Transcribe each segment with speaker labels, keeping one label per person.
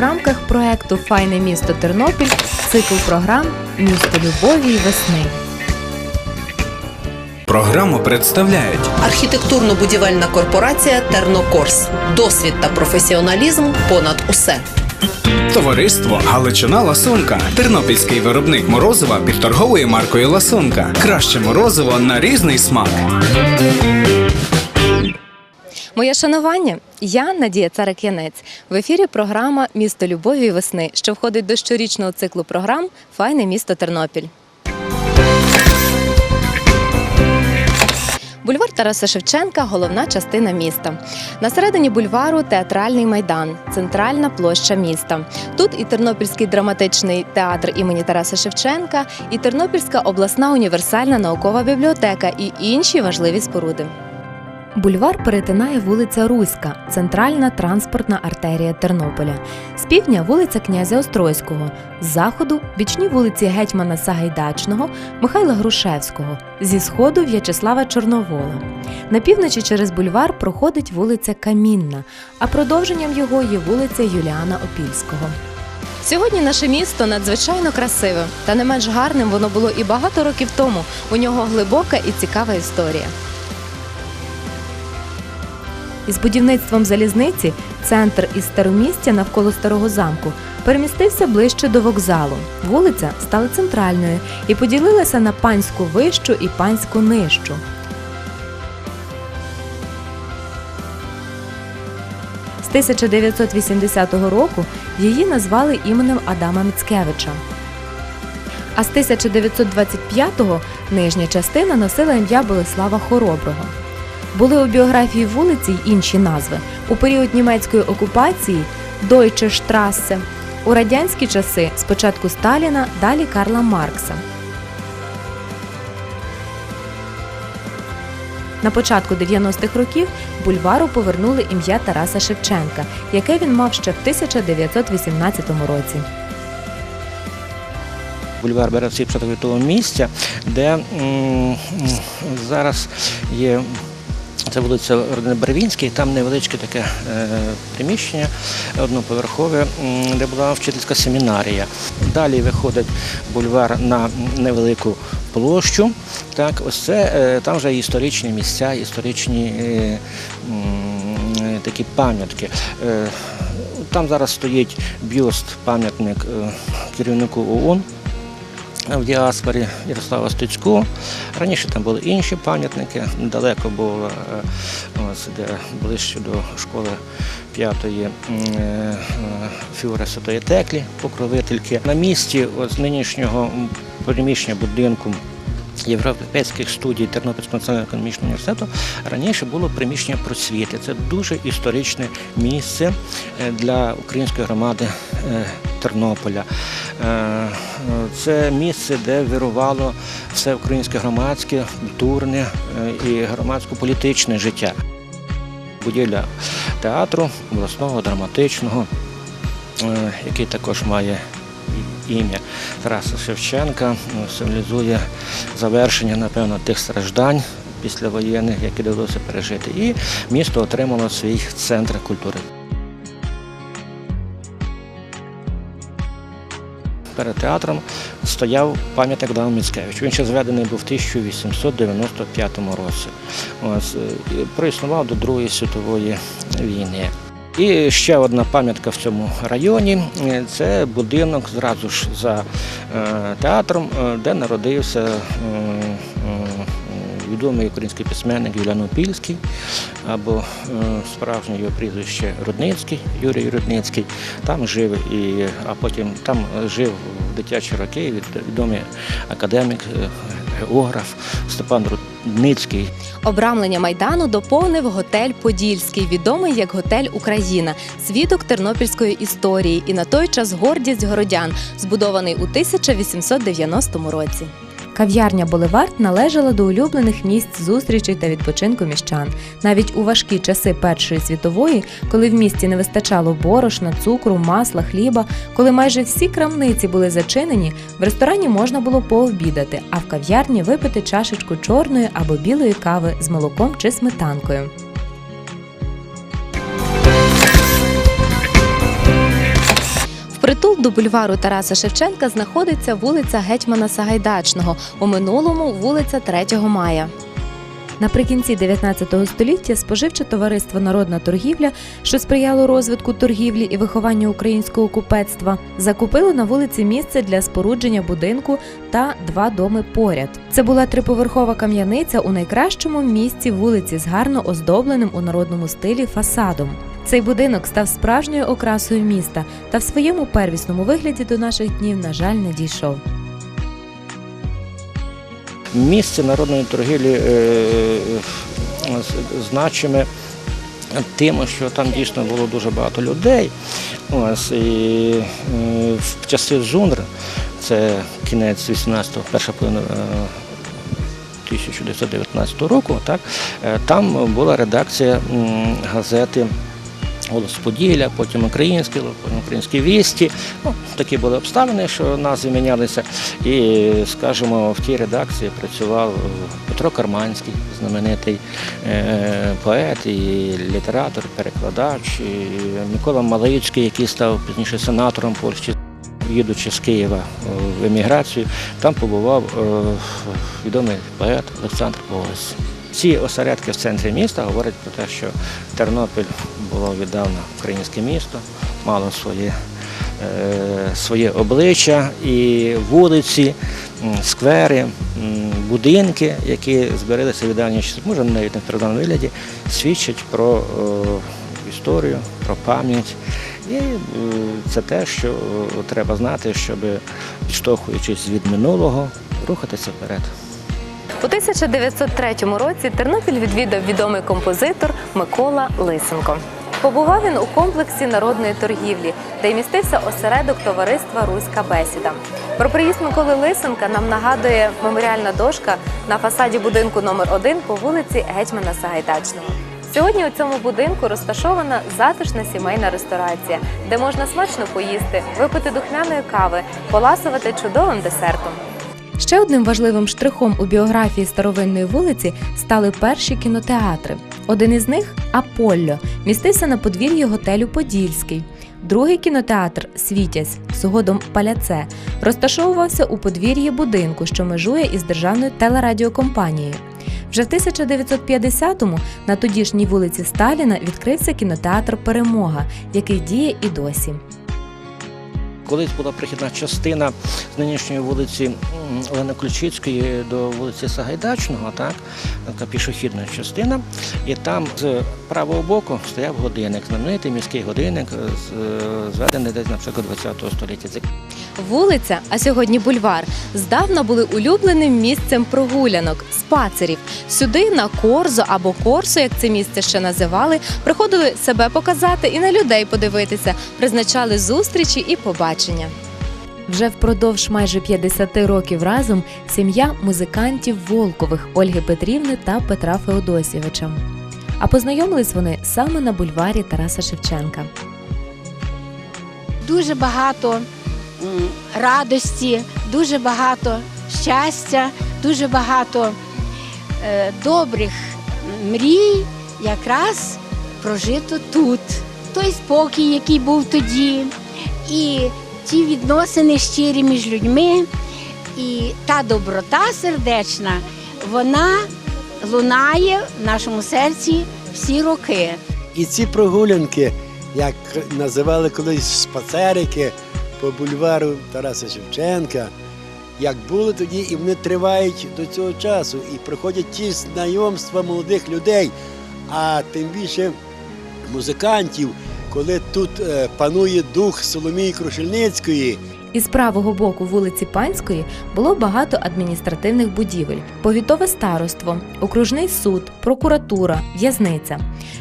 Speaker 1: в рамках проекту Файне місто Тернопіль цикл програм Місто любові і весни.
Speaker 2: Програму представляють
Speaker 3: Архітектурно-будівельна корпорація Тернокорс. Досвід та професіоналізм понад усе.
Speaker 2: товариство Галичина Ласунка, тернопільський виробник морозива під торговою маркою Ласунка. Краще морозиво на різний смак.
Speaker 1: Моє шанування. Я Надія Царик-Янець. В ефірі програма Місто любові і весни, що входить до щорічного циклу програм Файне місто Тернопіль. Бульвар Тараса Шевченка головна частина міста. На середині бульвару театральний майдан, центральна площа міста. Тут і Тернопільський драматичний театр імені Тараса Шевченка, і Тернопільська обласна універсальна наукова бібліотека, і інші важливі споруди. Бульвар перетинає вулиця Руська, центральна транспортна артерія Тернополя. З півдня вулиця князя Острозького, з заходу бічні вулиці гетьмана Сагайдачного, Михайла Грушевського, зі сходу В'ячеслава Чорновола. На півночі через бульвар проходить вулиця Камінна, а продовженням його є вулиця Юліана Опільського. Сьогодні наше місто надзвичайно красиве, та не менш гарним воно було і багато років тому. У нього глибока і цікава історія. Із будівництвом залізниці центр із старомістя навколо старого замку перемістився ближче до вокзалу. Вулиця стала центральною і поділилася на панську вищу і панську нижчу. З 1980 року її назвали іменем Адама Міцкевича. А з 1925-го нижня частина носила ім'я Болеслава Хороброго. Були у біографії вулиці й інші назви. У період німецької окупації Дойче Штрассе, у радянські часи спочатку Сталіна, далі Карла Маркса. На початку 90-х років бульвару повернули ім'я Тараса Шевченка, яке він мав ще в 1918 році.
Speaker 4: Бульвар бере свій початок того місця, де м, зараз є. Це вулиця Родини Барвінський, там невеличке таке е, приміщення одноповерхове, де була вчительська семінарія. Далі виходить бульвар на невелику площу. Так, ось це е, там вже історичні місця, історичні е, такі пам'ятки. Там зараз стоїть бюст, пам'ятник керівнику ООН в діаспорі Ярослава Стецьку. Раніше там були інші пам'ятники, недалеко було е, ось, де ближче до школи п'ятої е, фігури Святої Теклі, покровительки. На місці ось, нинішнього приміщення будинку. Європейських студій Тернопільського національного економічного університету раніше було приміщення просвіти. Це дуже історичне місце е, для української громади е, Тернополя. Е, Це місце, де вирувало все українське громадське, культурне і громадсько-політичне життя. Будівля театру обласного драматичного, який також має ім'я Тараса Шевченка, ну, символізує завершення, напевно, тих страждань післявоєнних, які довелося пережити. І місто отримало свій центр культури. Перед театром стояв пам'ятник Адаму Міцкевичу. Він ще зведений був в 1895 році. Ось, е, проіснував до Другої світової війни. І ще одна пам'ятка в цьому районі е, це будинок зразу ж за е, театром, е, де народився відомий український письменник Юліан Опільський, або справжнє його прізвище Рудницький, Юрій Рудницький. Там жив і, а потім там жив в дитячі роки відомий академік, географ Степан Рудницький.
Speaker 1: Обрамлення майдану доповнив готель Подільський, відомий як готель Україна, свідок тернопільської історії і на той час гордість городян, збудований у 1890 році. Кав'ярня Боливард належала до улюблених місць зустрічей та відпочинку міщан. Навіть у важкі часи Першої світової, коли в місті не вистачало борошна, цукру, масла, хліба, коли майже всі крамниці були зачинені, в ресторані можна було пообідати, а в кав'ярні випити чашечку чорної або білої кави з молоком чи сметанкою. Впритул до бульвару Тараса Шевченка знаходиться вулиця Гетьмана Сагайдачного, у минулому вулиця 3 Мая. Наприкінці 19 століття споживче товариство Народна торгівля, що сприяло розвитку торгівлі і вихованню українського купецтва, закупило на вулиці місце для спорудження будинку та два доми поряд. Це була триповерхова кам'яниця у найкращому місці вулиці з гарно оздобленим у народному стилі фасадом. Цей будинок став справжньою окрасою міста та в своєму первісному вигляді до наших днів, на жаль, не дійшов.
Speaker 4: Місце народної торгівлі е, значиме тим, що там дійсно було дуже багато людей. Ось, і е, в часи Жунр, це кінець 18-го, перша половина е, 1919 року, так, е, там була редакція газети Голос Поділля, потім український, потім українські вісті. Ну, такі були обставини, що назви мінялися. І, скажімо, в тій редакції працював Петро Карманський, знаменитий е, поет і літератор, перекладач, і Микола Малицький, який став пізніше сенатором Польщі. Їдучи з Києва в еміграцію, там побував е, відомий поет Олександр Волос. Ці осередки в центрі міста говорять про те, що Тернопіль було віддавна українське місто, мало своє, е, своє обличчя і вулиці, сквери, будинки, які збереглися від давніх може навіть в первинному вигляді, свідчать про історію, про пам'ять. І е, це те, що треба знати, щоб, відштовхуючись від минулого, рухатися вперед.
Speaker 1: У 1903 році Тернопіль відвідав відомий композитор Микола Лисенко. Побував він у комплексі народної торгівлі, де й містився осередок товариства Руська бесіда. Про приїзд Миколи Лисенка нам нагадує меморіальна дошка на фасаді будинку номер 1 по вулиці Гетьмана Сагайдачного. Сьогодні у цьому будинку розташована затишна сімейна ресторація, де можна смачно поїсти, випити духмяної кави, поласувати чудовим десертом. Ще одним важливим штрихом у біографії старовинної вулиці стали перші кінотеатри. Один із них Аполло містився на подвір'ї готелю Подільський. Другий кінотеатр Світязь згодом Паляце розташовувався у подвір'ї будинку, що межує із державною телерадіокомпанією. Вже в 1950-му на тодішній вулиці Сталіна відкрився кінотеатр Перемога, який діє і досі.
Speaker 4: Колись була прихідна частина з нинішньої вулиці Олени Ключицької до вулиці Сагайдачного, так, така пішохідна частина. І там з правого боку стояв годинник, знаменитий міський годинник, е, зведений десь на початку ХХ століття.
Speaker 1: Вулиця, а сьогодні бульвар, здавна були улюбленим місцем прогулянок, спацерів. Сюди на Корзо або Корсо, як це місце ще називали, приходили себе показати і на людей подивитися, призначали зустрічі і побачення. Вже впродовж майже 50 років разом сім'я музикантів Волкових Ольги Петрівни та Петра Феодосійовича. А познайомились вони саме на бульварі Тараса Шевченка.
Speaker 5: дуже багато радості, дуже багато щастя, дуже багато е, добрих мрій якраз прожито тут. Той спокій, який був тоді, і ті відносини щирі між людьми, і та доброта сердечна, вона лунає в нашому серці всі роки.
Speaker 6: І ці прогулянки, як називали колись спацерики по бульвару Тараса Шевченка, як були тоді, і вони тривають до цього часу. І проходять ті знайомства молодих людей, а тим більше музикантів, коли тут е, панує дух Соломії Крушельницької.
Speaker 1: Із правого боку вулиці Панської було багато адміністративних будівель: повітове староство, окружний суд, прокуратура, в'язниця.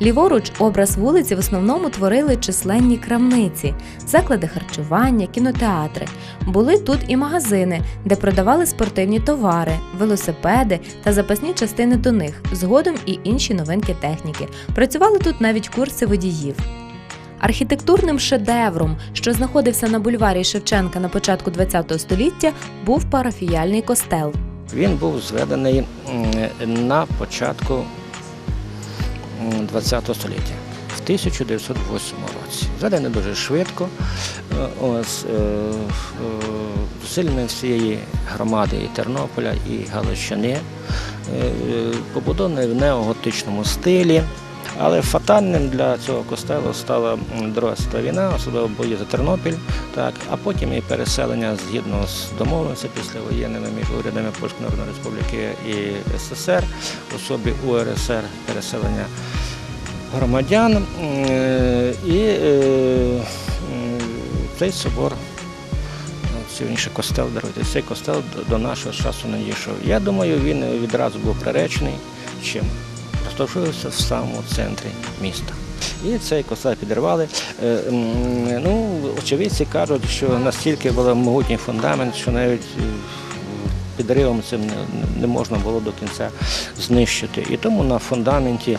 Speaker 1: Ліворуч образ вулиці в основному творили численні крамниці, заклади харчування, кінотеатри. Були тут і магазини, де продавали спортивні товари, велосипеди та запасні частини до них, згодом і інші новинки техніки. Працювали тут навіть курси водіїв. Архітектурним шедевром, що знаходився на бульварі Шевченка на початку ХХ століття, був парафіяльний костел.
Speaker 4: Він був зведений на початку ХХ століття. в 1908 році. Зараз дуже швидко. Е, Ось, е, е, всієї громади і Тернополя, і Галичини, е, е, побудований в неоготичному стилі. Але фатальним для цього костелу стала Друга світова війна, особливо бої за Тернопіль, так, а потім і переселення згідно з домовленостями післявоєнними між урядами Польської Народної Республіки і СССР, особі УРСР переселення громадян. І е, цей собор сьогодніше костел даруйте. Цей костел до нашого часу не дійшов. Я думаю, він відразу був приречений чим розташовувався в самому центрі міста. І цей костел підірвали. Е, Ну, очевидці кажуть, що настільки був могутній фундамент, що навіть е, підривом цим не, не можна було до кінця знищити. І тому на фундаменті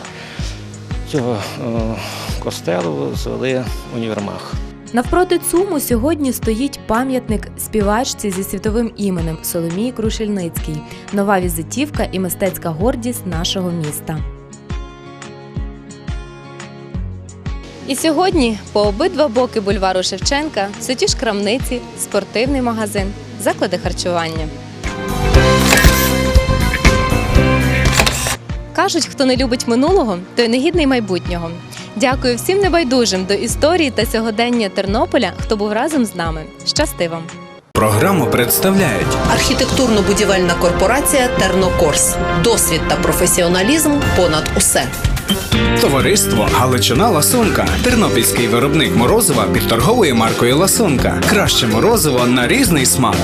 Speaker 4: цього е, костелу звели універмаг.
Speaker 1: Навпроти ЦУМу сьогодні стоїть пам'ятник співачці зі світовим іменем Соломії Крушельницькій, нова візитівка і мистецька гордість нашого міста. І сьогодні по обидва боки бульвару Шевченка все ті ж крамниці, спортивний магазин, заклади харчування. Кажуть, хто не любить минулого, той не гідний майбутнього. Дякую всім небайдужим до історії та сьогодення Тернополя, хто був разом з нами. Щасти вам!
Speaker 2: Програму представляють
Speaker 3: Архітектурно-будівельна корпорація Тернокорс. Досвід та професіоналізм понад усе.
Speaker 2: Товариство Галичина Ласунка. Тернопільський виробник морозива під торговою маркою Ласунка. Краще морозиво на різний смак.